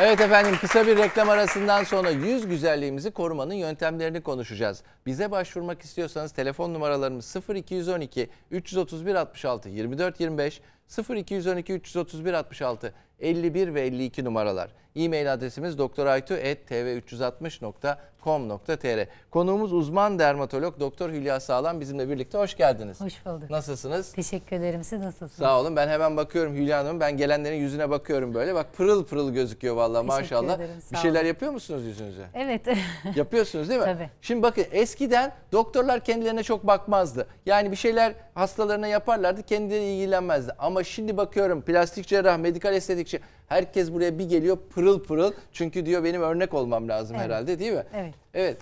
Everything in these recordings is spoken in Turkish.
Evet efendim kısa bir reklam arasından sonra yüz güzelliğimizi korumanın yöntemlerini konuşacağız. Bize başvurmak istiyorsanız telefon numaralarımız 0212 331 66 24 25 0212 331 66 51 ve 52 numaralar. E-mail adresimiz doktoraytu.tv360.com.tr Konuğumuz uzman dermatolog Doktor Hülya Sağlam bizimle birlikte. Hoş geldiniz. Hoş bulduk. Nasılsınız? Teşekkür ederim. Siz nasılsınız? Sağ olun. Ben hemen bakıyorum Hülya Hanım. Ben gelenlerin yüzüne bakıyorum böyle. Bak pırıl pırıl gözüküyor vallahi Teşekkür maşallah. ederim, bir şeyler olun. yapıyor musunuz yüzünüze? Evet. Yapıyorsunuz değil mi? Tabii. Şimdi bakın eskiden doktorlar kendilerine çok bakmazdı. Yani bir şeyler hastalarına yaparlardı kendileri ilgilenmezdi. Ama şimdi bakıyorum plastik cerrah, medikal estetikçi herkes buraya bir geliyor pırıl pırıl. Çünkü diyor benim örnek olmam lazım Evet. herhalde değil mi? Evet. Evet.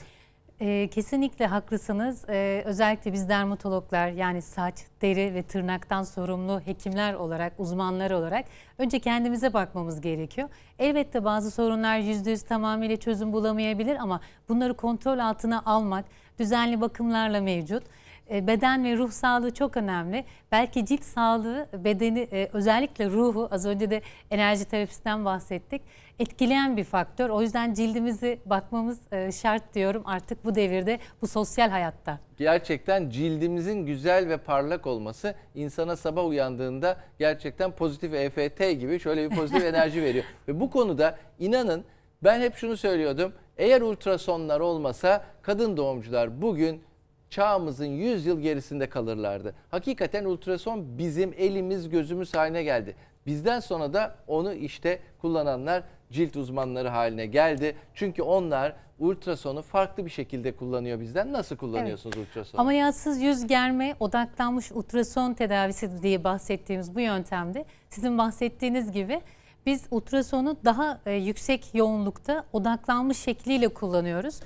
Ee, kesinlikle haklısınız. Ee, özellikle biz dermatologlar yani saç, deri ve tırnaktan sorumlu hekimler olarak, uzmanlar olarak önce kendimize bakmamız gerekiyor. Elbette bazı sorunlar yüzde yüz tamamıyla çözüm bulamayabilir ama bunları kontrol altına almak düzenli bakımlarla mevcut. Ee, Beden ve ruh sağlığı çok önemli. Belki cilt sağlığı, bedeni e, özellikle ruhu az önce de enerji terapisinden bahsettik. Etkileyen bir faktör. O yüzden cildimizi bakmamız e, şart diyorum artık bu devirde, bu sosyal hayatta. Gerçekten cildimizin güzel ve parlak olması insana sabah uyandığında gerçekten pozitif EFT gibi şöyle bir pozitif enerji veriyor. Ve bu konuda inanın ben hep şunu söylüyordum. Eğer ultrasonlar olmasa kadın doğumcular bugün çağımızın 100 yıl gerisinde kalırlardı. Hakikaten ultrason bizim elimiz gözümüz haline geldi. Bizden sonra da onu işte kullananlar cilt uzmanları haline geldi. Çünkü onlar ultrasonu farklı bir şekilde kullanıyor bizden. Nasıl kullanıyorsunuz ultrasonu? Ameliyatsız yüz germe odaklanmış ultrason tedavisi diye bahsettiğimiz bu yöntemde sizin bahsettiğiniz gibi biz ultrasonu daha e, yüksek yoğunlukta odaklanmış şekliyle kullanıyoruz.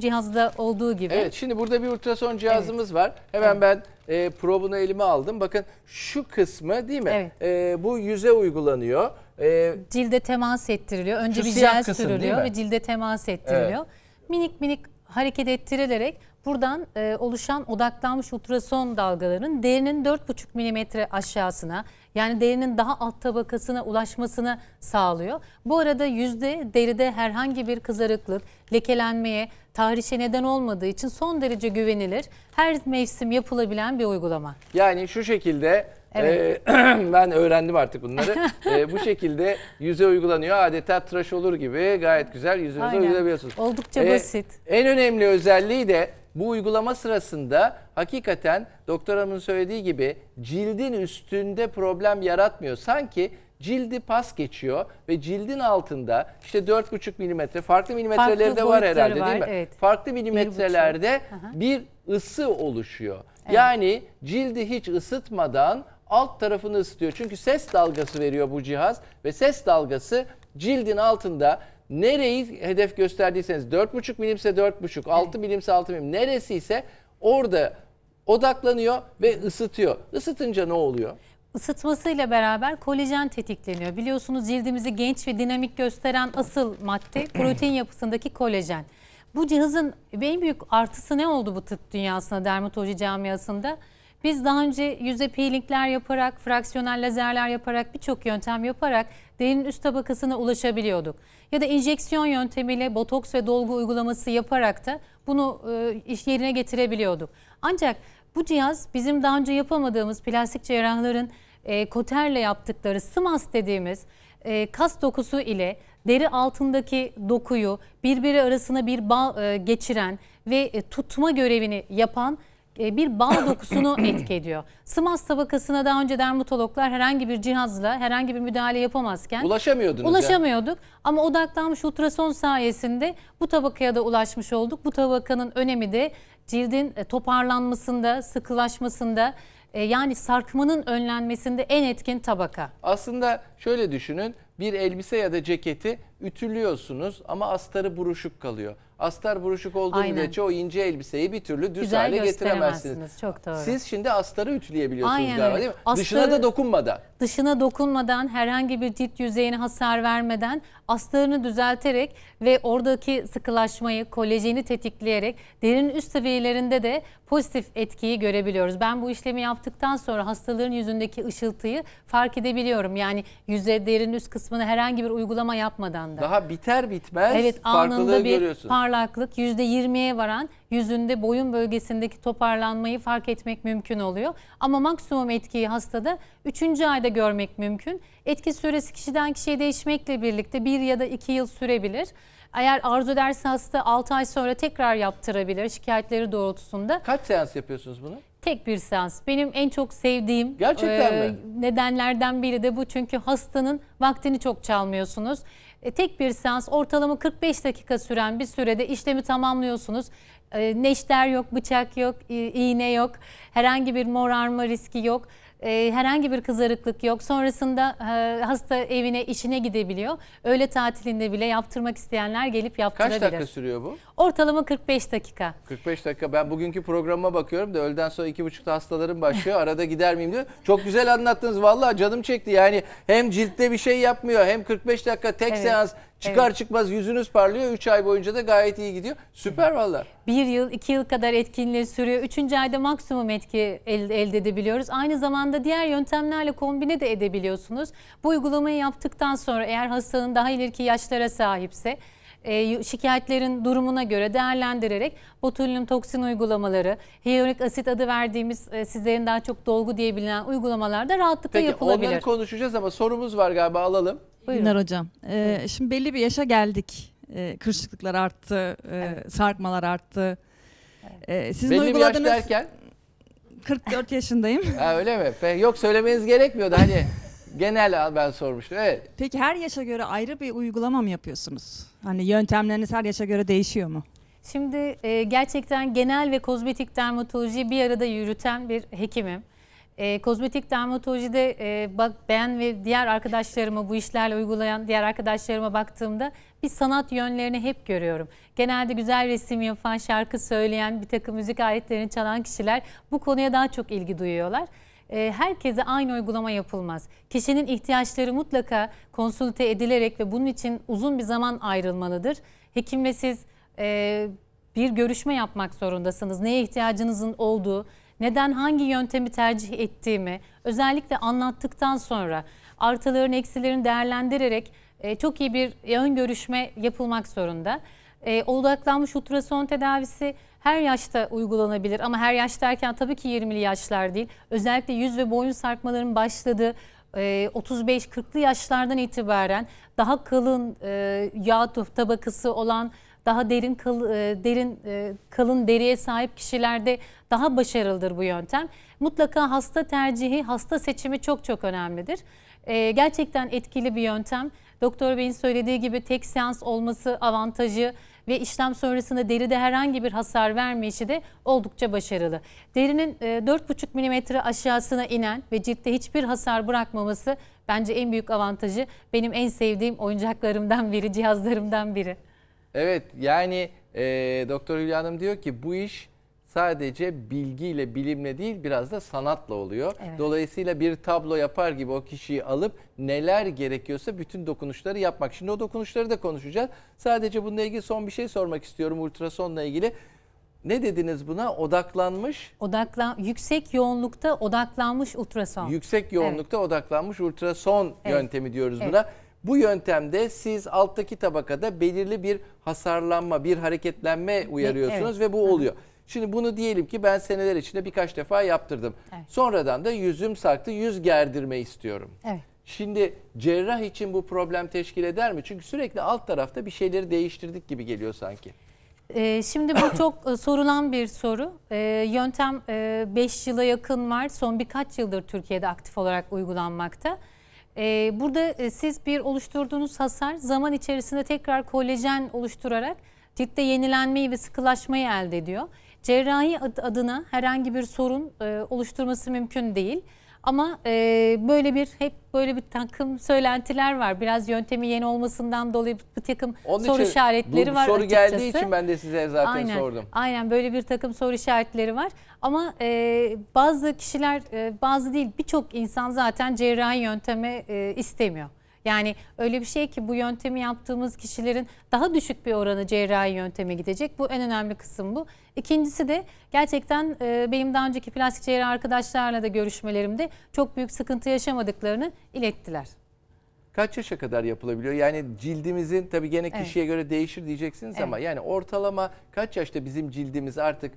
Cihazda olduğu gibi. Evet şimdi burada bir ultrason cihazımız var. Hemen ben e, probunu elime aldım. Bakın şu kısmı değil mi? Evet. E, bu yüze uygulanıyor. E, Cilde temas ettiriliyor. Önce Şu bir siyah jel kısım değil sürülüyor mi? ve cilde temas ettiriliyor. Minik minik hareket ettirilerek buradan e, oluşan odaklanmış ultrason dalgaların derinin 4,5 milimetre aşağısına yani derinin daha alt tabakasına ulaşmasını sağlıyor. Bu arada yüzde deride herhangi bir kızarıklık, lekelenmeye, tahrişe neden olmadığı için son derece güvenilir. Her mevsim yapılabilen bir uygulama. yani şu şekilde Evet. e, ben öğrendim artık bunları. E, bu şekilde yüze uygulanıyor. Adeta tıraş olur gibi gayet güzel yüzünüze Aynen. uygulayabiliyorsunuz. Oldukça E, basit. En önemli özelliği de bu uygulama sırasında hakikaten doktor hanımın söylediği gibi cildin üstünde problem yaratmıyor. Sanki cildi pas geçiyor ve cildin altında işte 4,5 milimetre farklı milimetreleri Farklı de var herhalde var, değil mi? evet. Farklı milimetrelerde hı. bir ısı oluşuyor. Yani cildi hiç ısıtmadan alt tarafını ısıtıyor. Çünkü ses dalgası veriyor bu cihaz ve ses dalgası cildin altında nereyi hedef gösterdiyseniz 4,5 milimse 4,5, 6 milimse 6 milim neresi ise orada odaklanıyor ve ısıtıyor. Isıtınca ne oluyor? Isıtmasıyla beraber kolajen tetikleniyor. Biliyorsunuz cildimizi genç ve dinamik gösteren asıl madde protein yapısındaki kolajen. Bu cihazın en büyük artısı ne oldu bu tıp dünyasında, dermatoloji camiasında? Biz daha önce yüze peelingler yaparak, fraksiyonel lazerler yaparak, birçok yöntem yaparak derinin üst tabakasına ulaşabiliyorduk. Ya da enjeksiyon yöntemiyle botoks ve dolgu uygulaması yaparak da bunu e, iş yerine getirebiliyorduk. Ancak bu cihaz bizim daha önce yapamadığımız plastik cerrahların e, koterle yaptıkları SMAS dediğimiz e, kas dokusu ile deri altındaki dokuyu birbiri arasına bir bağ geçiren ve tutma görevini yapan bir bağ dokusunu etki ediyor. SMAS tabakasına daha önce dermatologlar herhangi bir cihazla herhangi bir müdahale yapamazken Ulaşamıyordunuz ya. Ulaşamıyorduk ama odaklanmış ultrason sayesinde bu tabakaya da ulaşmış olduk. Bu tabakanın önemi de cildin e, toparlanmasında, sıkılaşmasında e, yani sarkmanın önlenmesinde en etkin tabaka. Aslında şöyle düşünün bir elbise ya da ceketi ütülüyorsunuz ama astarı buruşuk kalıyor. Astar buruşuk olduğu Aynen. müddetçe o ince elbiseyi bir türlü düz Güzel hale getiremezsiniz. Çok doğru. Siz şimdi astarı ütüleyebiliyorsunuz Aynen galiba öyle. değil mi? Dışına Astarı- da dokunmadan. dışına dokunmadan herhangi bir cilt yüzeyine hasar vermeden astarını düzelterek ve oradaki sıkılaşmayı, kolajeni tetikleyerek derinin üst seviyelerinde de pozitif etkiyi görebiliyoruz. Ben bu işlemi yaptıktan sonra hastaların yüzündeki ışıltıyı fark edebiliyorum. Yani yüze derinin üst kısmına herhangi bir uygulama yapmadan anda. Daha biter bitmez Evet farklılığı bir görüyorsun. parlaklık %20'ye varan yüzünde boyun bölgesindeki toparlanmayı fark etmek mümkün oluyor. Ama maksimum etkiyi hastada 3. ayda görmek mümkün. Etki süresi kişiden kişiye değişmekle birlikte 1 ya da 2 yıl sürebilir. Eğer arzu ederse hasta 6 ay sonra tekrar yaptırabilir şikayetleri doğrultusunda. Kaç seans yapıyorsunuz bunu? Tek bir seans. Benim en çok sevdiğim Gerçekten e, mi? nedenlerden biri de bu. Çünkü hastanın vaktini çok çalmıyorsunuz. E, tek bir seans ortalama 45 dakika süren bir sürede işlemi tamamlıyorsunuz. E, neşter yok, bıçak yok, i- iğne yok, herhangi bir morarma riski yok. E, herhangi bir kızarıklık yok. Sonrasında e, hasta evine, işine gidebiliyor. Öğle tatilinde bile yaptırmak isteyenler gelip Kaç yaptırabilir. dakika sürüyor bu? Ortalama 45 dakika. 45 dakika. Ben bugünkü programıma bakıyorum da öğleden sonra iki buçukta hastalarım başlıyor. Arada gider miyim diyor. Çok güzel anlattınız. Vallahi canım çekti. Yani hem ciltte bir şey yapmıyor hem 45 dakika tek Evet, seans çıkar çıkmaz yüzünüz parlıyor. 3 ay boyunca da gayet iyi gidiyor. Süper valla. Bir yıl, iki yıl kadar etkinliği sürüyor. Üçüncü ayda maksimum etki elde, elde edebiliyoruz. Aynı zamanda diğer yöntemlerle kombine de edebiliyorsunuz. Bu uygulamayı yaptıktan sonra eğer hastanın daha ileriki yaşlara sahipse e, şikayetlerin durumuna göre değerlendirerek botulinum toksin uygulamaları, hyaluronik asit adı verdiğimiz e, sizlerin daha çok dolgu diye bilinen uygulamalarda rahatlıkla Peki yapılabilir. onları konuşacağız ama sorumuz var galiba alalım. Buyurun. Hocam. Ee, şimdi belli bir yaşa geldik. Ee, kırışıklıklar arttı, e, sarkmalar arttı. Ee, sizin Belli bir yaş uyguladığınız derken 44 yaşındayım. ha, öyle mi? Pe- Yok söylemeniz gerekmiyordu. Hani genel ben sormuştum. Evet. Peki her yaşa göre ayrı bir uygulama mı yapıyorsunuz? Hani yöntemleriniz her yaşa göre değişiyor mu? Şimdi e, gerçekten genel ve kozmetik dermatolojiyi bir arada yürüten bir hekimim. E, kozmetik dermatolojide e, bak ben ve diğer arkadaşlarıma bu işlerle uygulayan diğer arkadaşlarıma baktığımda bir sanat yönlerini hep görüyorum. Genelde güzel resim yapan, şarkı söyleyen, bir takım müzik aletlerini çalan kişiler bu konuya daha çok ilgi duyuyorlar. E, herkese aynı uygulama yapılmaz. Kişinin ihtiyaçları mutlaka konsülte edilerek ve bunun için uzun bir zaman ayrılmalıdır. Hekimle siz e, bir görüşme yapmak zorundasınız. Neye ihtiyacınızın olduğu, neden hangi yöntemi tercih ettiğimi özellikle anlattıktan sonra artıların eksilerini değerlendirerek e, çok iyi bir ön görüşme yapılmak zorunda. E, odaklanmış ultrason tedavisi her yaşta uygulanabilir ama her yaş derken tabii ki 20'li yaşlar değil. Özellikle yüz ve boyun sarkmalarının başladığı e, 35-40'lı yaşlardan itibaren daha kalın e, yağ tabakası olan daha derin kal, e, derin e, kalın deriye sahip kişilerde daha başarılıdır bu yöntem. Mutlaka hasta tercihi, hasta seçimi çok çok önemlidir. E, gerçekten etkili bir yöntem. Doktor Bey'in söylediği gibi tek seans olması avantajı ve işlem sonrasında deride herhangi bir hasar vermeyişi de oldukça başarılı. Derinin e, 4,5 milimetre aşağısına inen ve ciltte hiçbir hasar bırakmaması bence en büyük avantajı. Benim en sevdiğim oyuncaklarımdan biri, cihazlarımdan biri. Evet yani e, Doktor Hülya Hanım diyor ki bu iş sadece bilgiyle, bilimle değil biraz da sanatla oluyor. Evet. Dolayısıyla bir tablo yapar gibi o kişiyi alıp neler gerekiyorsa bütün dokunuşları yapmak. Şimdi o dokunuşları da konuşacağız. Sadece bununla ilgili son bir şey sormak istiyorum ultrasonla ilgili. Ne dediniz buna? Odaklanmış, Odaklan yüksek yoğunlukta odaklanmış ultrason. yüksek yoğunlukta odaklanmış ultrason Evet. yöntemi diyoruz Evet. buna. Bu yöntemde siz alttaki tabakada belirli bir hasarlanma, bir hareketlenme uyarıyorsunuz ve bu oluyor. Şimdi bunu diyelim ki ben seneler içinde birkaç defa yaptırdım. Evet. Sonradan da yüzüm sarktı, yüz gerdirme istiyorum. Evet. Şimdi cerrah için bu problem teşkil eder mi? Çünkü sürekli alt tarafta bir şeyleri değiştirdik gibi geliyor sanki. Ee, şimdi bu çok e, sorulan bir soru. Ee, yöntem 5 yıla yakın var. Son birkaç yıldır Türkiye'de aktif olarak uygulanmakta. Ee, burada e, siz bir oluşturduğunuz hasar zaman içerisinde tekrar kolajen oluşturarak ciltte yenilenmeyi ve sıkılaşmayı elde ediyor. Cerrahi ad- adına herhangi bir sorun e, oluşturması mümkün değil. Ama e, böyle bir hep böyle bir takım söylentiler var. Biraz yöntemi yeni olmasından dolayı bir takım Onun soru için işaretleri bu var soru açıkçası. geldiği için ben de size zaten aynen, sordum. Aynen böyle bir takım soru işaretleri var. Ama e, bazı kişiler, e, bazı değil birçok insan zaten cerrahi yöntemi e, istemiyor. Yani öyle bir şey ki bu yöntemi yaptığımız kişilerin daha düşük bir oranı cerrahi yönteme gidecek. Bu en önemli kısım bu. İkincisi de gerçekten e, benim daha önceki plastik cerrah arkadaşlarla da görüşmelerimde çok büyük sıkıntı yaşamadıklarını ilettiler. kaç yaşa kadar yapılabiliyor? Yani cildimizin tabii gene Evet. kişiye göre değişir diyeceksiniz Evet. ama yani ortalama kaç yaşta bizim cildimiz artık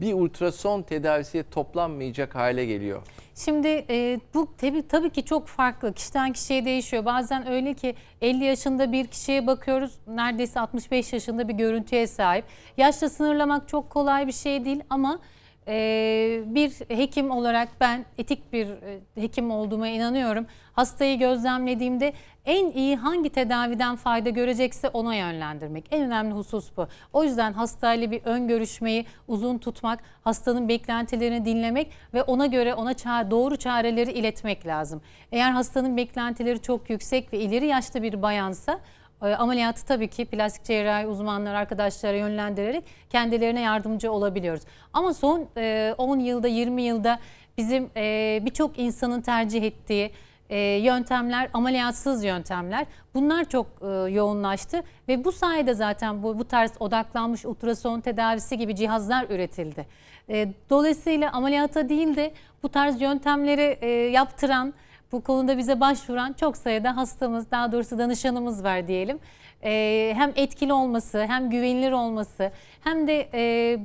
bir ultrason tedavisiye toplanmayacak hale geliyor? Şimdi e, bu tabii, tabii ki çok farklı. Kişiden kişiye değişiyor. Bazen öyle ki 50 yaşında bir kişiye bakıyoruz. Neredeyse 65 yaşında bir görüntüye sahip. Yaşla sınırlamak çok kolay bir şey değil ama e, bir hekim olarak ben etik bir e, hekim olduğuma inanıyorum. Hastayı gözlemlediğimde en iyi hangi tedaviden fayda görecekse ona yönlendirmek. En önemli husus bu. O yüzden hastayla bir ön görüşmeyi uzun tutmak, hastanın beklentilerini dinlemek ve ona göre ona doğru çareleri iletmek lazım. Eğer hastanın beklentileri çok yüksek ve ileri yaşta bir bayansa ameliyatı tabii ki plastik cerrahi uzmanları arkadaşlara yönlendirerek kendilerine yardımcı olabiliyoruz. Ama son e, 10 yılda 20 yılda bizim e, birçok insanın tercih ettiği e, yöntemler ameliyatsız yöntemler. Bunlar çok e, yoğunlaştı ve bu sayede zaten bu, bu tarz odaklanmış ultrason tedavisi gibi cihazlar üretildi. E, dolayısıyla ameliyata değil de bu tarz yöntemleri e, yaptıran, bu konuda bize başvuran çok sayıda hastamız, daha doğrusu danışanımız var diyelim. E, hem etkili olması, hem güvenilir olması, hem de e,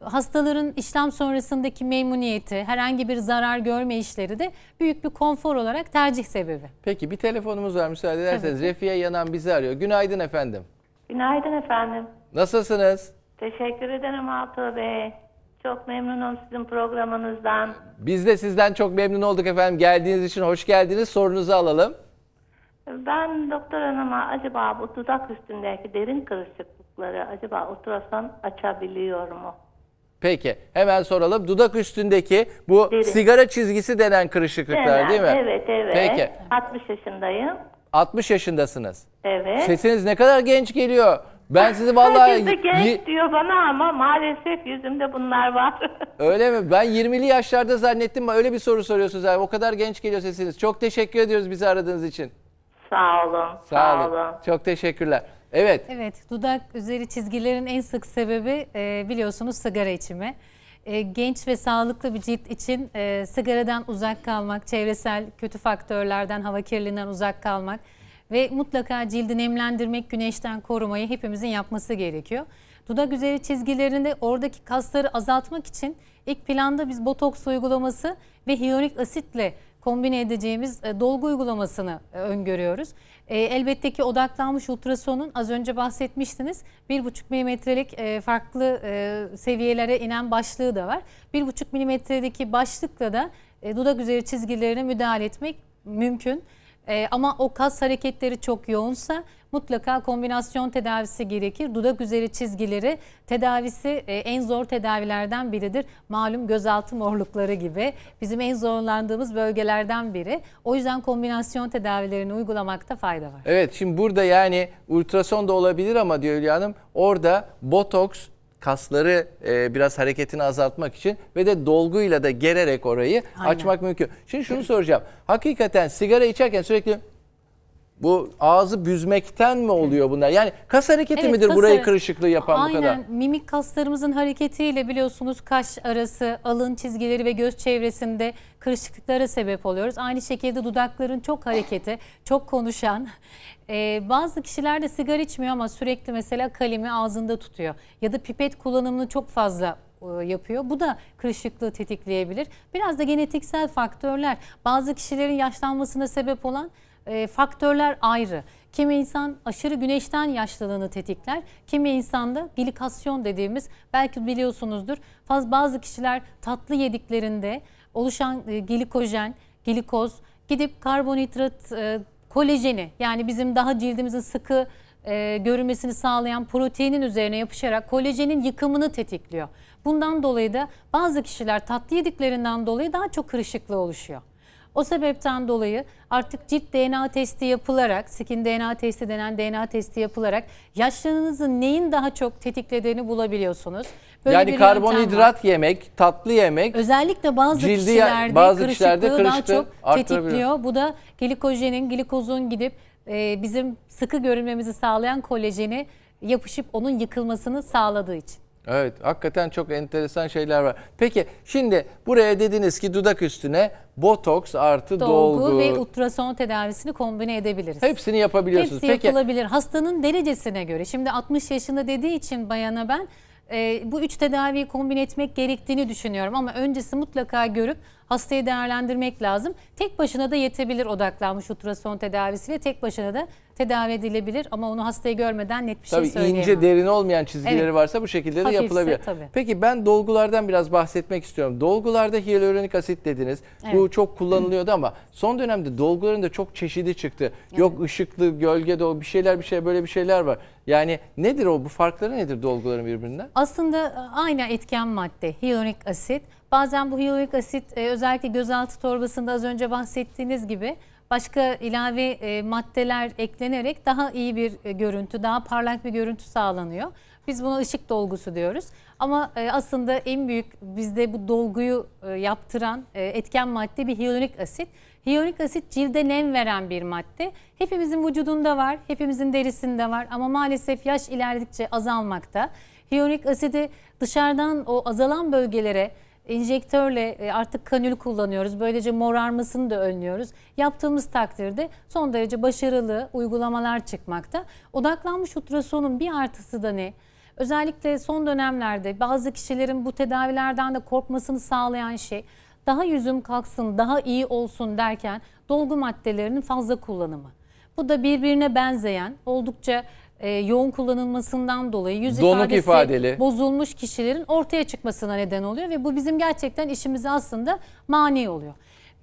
hastaların işlem sonrasındaki memnuniyeti, herhangi bir zarar görme işleri de büyük bir konfor olarak tercih sebebi. Peki bir telefonumuz var müsaade ederseniz. Refiye Yanan bizi arıyor. Günaydın efendim. Günaydın efendim. Nasılsınız? Teşekkür ederim Altuğ Bey. Çok memnunum sizin programınızdan. Biz de sizden çok memnun olduk efendim. Geldiğiniz için hoş geldiniz. Sorunuzu alalım. Ben doktor hanıma acaba bu dudak üstündeki derin kırışıklıkları acaba ultrason açabiliyor mu? Peki hemen soralım. Dudak üstündeki bu Derin. sigara çizgisi denen kırışıklıklar Genel, değil mi? Evet evet. Peki 60 yaşındayım. 60 yaşındasınız. Evet. Sesiniz ne kadar genç geliyor. Ben sizi vallahi Herkes de genç diyor bana ama maalesef yüzümde bunlar var. öyle mi? Ben 20'li yaşlarda zannettim ama öyle bir soru soruyorsunuz abi. O kadar genç geliyor sesiniz. Çok teşekkür ediyoruz bizi aradığınız için. sağ olun. Sağ olun. Çok teşekkürler. Evet. Evet, dudak üzeri çizgilerin en sık sebebi e, biliyorsunuz sigara içimi. E, genç ve sağlıklı bir cilt için e, sigaradan uzak kalmak, çevresel kötü faktörlerden, hava kirliliğinden uzak kalmak ve mutlaka cildi nemlendirmek, güneşten korumayı hepimizin yapması gerekiyor. Dudak üzeri çizgilerinde oradaki kasları azaltmak için ilk planda biz botoks uygulaması ve hyaluronik asitle kombine edeceğimiz e, dolgu uygulamasını e, öngörüyoruz. E, elbette ki odaklanmış ultrasonun az önce bahsetmiştiniz 1,5 milimetrelik farklı seviyelere inen başlığı da var. 1,5 milimetredeki başlıkla da dudak üzeri çizgilerine müdahale etmek mümkün. E, ama o kas hareketleri çok yoğunsa mutlaka kombinasyon tedavisi gerekir. Dudak üzeri çizgileri tedavisi e, en zor tedavilerden biridir. Malum gözaltı morlukları gibi bizim en zorlandığımız bölgelerden biri. O yüzden kombinasyon tedavilerini uygulamakta fayda var. Evet şimdi burada yani ultrason da olabilir ama diyor Hülya Hanım orada botoks kasları e, biraz hareketini azaltmak için ve de dolguyla da gererek orayı Aynen. açmak mümkün. Şimdi şunu soracağım. Hakikaten sigara içerken sürekli bu ağzı büzmekten mi oluyor bunlar? Yani kas hareketi Evet, midir kas burayı hare- kırışıklığı yapan bu kadar? Aynen. Mimik kaslarımızın hareketiyle biliyorsunuz kaş arası, alın çizgileri ve göz çevresinde kırışıklıklara sebep oluyoruz. Aynı şekilde dudakların çok hareketi, çok konuşan. Ee, bazı kişiler de sigara içmiyor ama sürekli mesela kalemi ağzında tutuyor. Ya da pipet kullanımını çok fazla e, yapıyor. Bu da kırışıklığı tetikleyebilir. Biraz da genetiksel faktörler. Bazı kişilerin yaşlanmasına sebep olan e, faktörler ayrı. Kimi insan aşırı güneşten yaşlılığını tetikler. Kimi insanda glikasyon dediğimiz belki biliyorsunuzdur. Faz bazı kişiler tatlı yediklerinde oluşan e, glikojen, glikoz gidip karbonhidrat, e, kolajeni yani bizim daha cildimizin sıkı e, görünmesini sağlayan proteinin üzerine yapışarak kolajenin yıkımını tetikliyor. Bundan dolayı da bazı kişiler tatlı yediklerinden dolayı daha çok kırışıklığı oluşuyor. O sebepten dolayı artık cilt DNA testi yapılarak, skin DNA testi denen DNA testi yapılarak yaşlılığınızın neyin daha çok tetiklediğini bulabiliyorsunuz. Böyle yani karbonhidrat yemek, tatlı yemek Özellikle bazı Cildi kişilerde bazı kırışıklığı kişilerde daha çok tetikliyor. Bu da glikojenin, glikozun gidip e, bizim sıkı görünmemizi sağlayan kolajeni yapışıp onun yıkılmasını sağladığı için. Evet hakikaten çok enteresan şeyler var. Peki şimdi buraya dediniz ki dudak üstüne botoks artı Dolgu, dolgu. ve ultrason tedavisini kombine edebiliriz. Hepsini yapabiliyorsunuz. Hepsi Peki yapılabilir. Hastanın derecesine göre. Şimdi 60 yaşında dediği için bayana ben e, bu üç tedaviyi kombine etmek gerektiğini düşünüyorum. Ama öncesi mutlaka görüp hastayı değerlendirmek lazım. Tek başına da yetebilir odaklanmış ultrason tedavisiyle. Tek başına da tedavi edilebilir. Ama onu hastayı görmeden net bir Tabii şey söyleyemem. ince derin olmayan çizgileri Evet. varsa bu şekilde de Hafifse yapılabilir. tabii. Peki ben dolgulardan biraz bahsetmek istiyorum. Dolgularda hyaluronik asit dediniz. Bu Evet. çok kullanılıyordu ama son dönemde dolguların da çok çeşidi çıktı. Yok ışıklı, gölge dolgu bir şeyler bir şey böyle bir şeyler var. Yani nedir o? Bu farkları nedir dolguların birbirinden? Aslında e, aynı etken madde hyaluronik asit. Bazen bu hyaluronik asit e, özellikle gözaltı torbasında az önce bahsettiğiniz gibi başka ilave e, maddeler eklenerek daha iyi bir e, görüntü, daha parlak bir görüntü sağlanıyor. Biz buna ışık dolgusu diyoruz. Ama e, aslında en büyük bizde bu dolguyu yaptıran etken madde bir hyaluronik asit. Hyaluronik asit cilde nem veren bir madde. Hepimizin vücudunda var, hepimizin derisinde var ama maalesef yaş ilerledikçe azalmakta. Hyaluronik asidi dışarıdan o azalan bölgelere enjektörle e, artık kanül kullanıyoruz. Böylece morarmasını da önlüyoruz. Yaptığımız takdirde son derece başarılı uygulamalar çıkmakta. Odaklanmış ultrasonun bir artısı da ne? Özellikle son dönemlerde bazı kişilerin bu tedavilerden de korkmasını sağlayan şey daha yüzüm kalksın, daha iyi olsun derken dolgu maddelerinin fazla kullanımı. Bu da birbirine benzeyen, oldukça e, yoğun kullanılmasından dolayı yüz Donuk ifadesi ifadeli. bozulmuş kişilerin ortaya çıkmasına neden oluyor ve bu bizim gerçekten işimize aslında mani oluyor.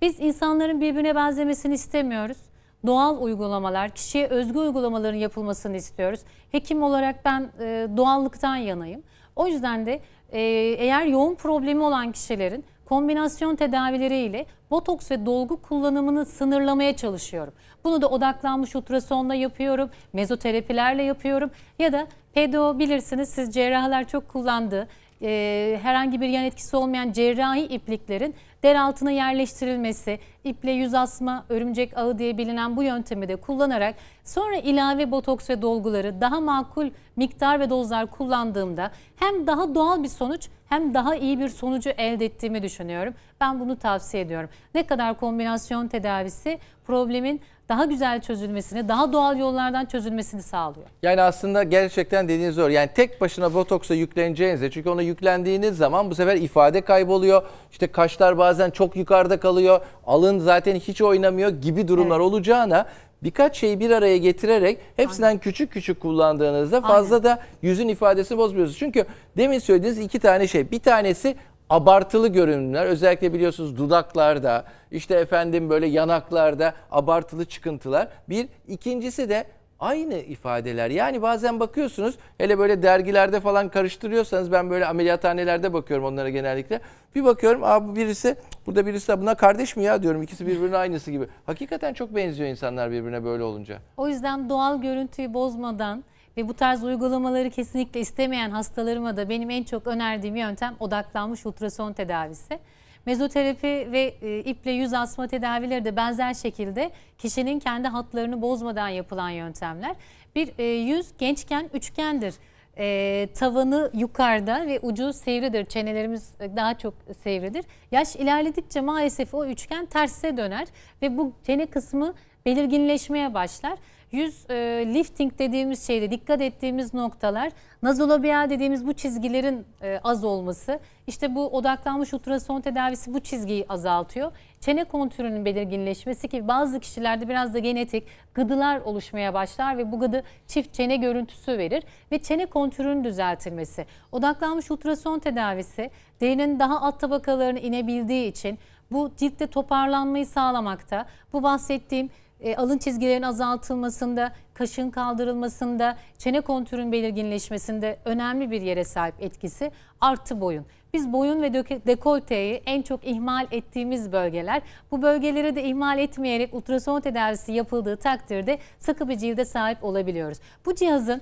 Biz insanların birbirine benzemesini istemiyoruz. Doğal uygulamalar, kişiye özgü uygulamaların yapılmasını istiyoruz. Hekim olarak ben e, doğallıktan yanayım. O yüzden de e, eğer yoğun problemi olan kişilerin kombinasyon tedavileriyle botoks ve dolgu kullanımını sınırlamaya çalışıyorum. Bunu da odaklanmış ultrasonla yapıyorum, mezoterapilerle yapıyorum ya da PDO bilirsiniz siz cerrahlar çok kullandığı e, herhangi bir yan etkisi olmayan cerrahi ipliklerin der altına yerleştirilmesi, iple yüz asma, örümcek ağı diye bilinen bu yöntemi de kullanarak sonra ilave botoks ve dolguları daha makul miktar ve dozlar kullandığımda hem daha doğal bir sonuç hem daha iyi bir sonucu elde ettiğimi düşünüyorum. Ben bunu tavsiye ediyorum. Ne kadar kombinasyon tedavisi problemin daha güzel çözülmesini, daha doğal yollardan çözülmesini sağlıyor. Yani aslında gerçekten dediğiniz doğru. Yani tek başına botoksa yükleneceğinizde çünkü ona yüklendiğiniz zaman bu sefer ifade kayboluyor. İşte kaşlar bazen çok yukarıda kalıyor. Alın zaten hiç oynamıyor gibi durumlar olacağına birkaç şeyi bir araya getirerek hepsinden küçük küçük kullandığınızda fazla da yüzün ifadesini bozmuyorsunuz. Çünkü demin söylediğiniz iki tane şey. Bir tanesi abartılı görünümler özellikle biliyorsunuz dudaklarda işte efendim böyle yanaklarda abartılı çıkıntılar. Bir ikincisi de aynı ifadeler. Yani bazen bakıyorsunuz hele böyle dergilerde falan karıştırıyorsanız ben böyle ameliyathanelerde bakıyorum onlara genellikle. Bir bakıyorum abi birisi burada birisi de buna kardeş mi ya diyorum ikisi birbirine aynısı gibi. Hakikaten çok benziyor insanlar birbirine böyle olunca. O yüzden doğal görüntüyü bozmadan ve bu tarz uygulamaları kesinlikle istemeyen hastalarıma da benim en çok önerdiğim yöntem odaklanmış ultrason tedavisi. Mezoterapi ve e, iple yüz asma tedavileri de benzer şekilde kişinin kendi hatlarını bozmadan yapılan yöntemler. Bir e, yüz gençken üçgendir. E, tavanı yukarıda ve ucu sivridir. Çenelerimiz daha çok sivridir. Yaş ilerledikçe maalesef o üçgen terse döner ve bu çene kısmı belirginleşmeye başlar. Yüz e, lifting dediğimiz şeyde dikkat ettiğimiz noktalar nazolabiyal dediğimiz bu çizgilerin e, az olması. İşte bu odaklanmış ultrason tedavisi bu çizgiyi azaltıyor. Çene kontürünün belirginleşmesi ki bazı kişilerde biraz da genetik gıdılar oluşmaya başlar ve bu gıdı çift çene görüntüsü verir ve çene kontürünün düzeltilmesi. Odaklanmış ultrason tedavisi derinin daha alt tabakalarına inebildiği için bu ciltte toparlanmayı sağlamakta. Bu bahsettiğim e, alın çizgilerin azaltılmasında, kaşın kaldırılmasında, çene kontürün belirginleşmesinde önemli bir yere sahip etkisi artı boyun. Biz boyun ve dekolteyi en çok ihmal ettiğimiz bölgeler. Bu bölgeleri de ihmal etmeyerek ultrason tedavisi yapıldığı takdirde sıkı bir cilde sahip olabiliyoruz. Bu cihazın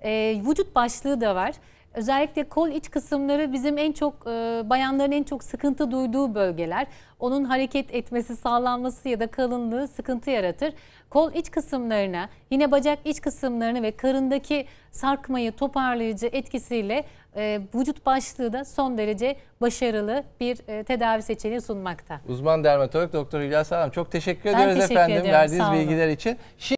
e, vücut başlığı da var. Özellikle kol iç kısımları bizim en çok e, bayanların en çok sıkıntı duyduğu bölgeler. Onun hareket etmesi, sağlanması ya da kalınlığı sıkıntı yaratır. Kol iç kısımlarına, yine bacak iç kısımlarını ve karındaki sarkmayı toparlayıcı etkisiyle e, vücut başlığı da son derece başarılı bir e, tedavi seçeneği sunmakta. Uzman dermatolog Doktor Hülya Sağlam çok teşekkür Ben ediyoruz teşekkür efendim ediyorum, verdiğiniz bilgiler için. Şimdi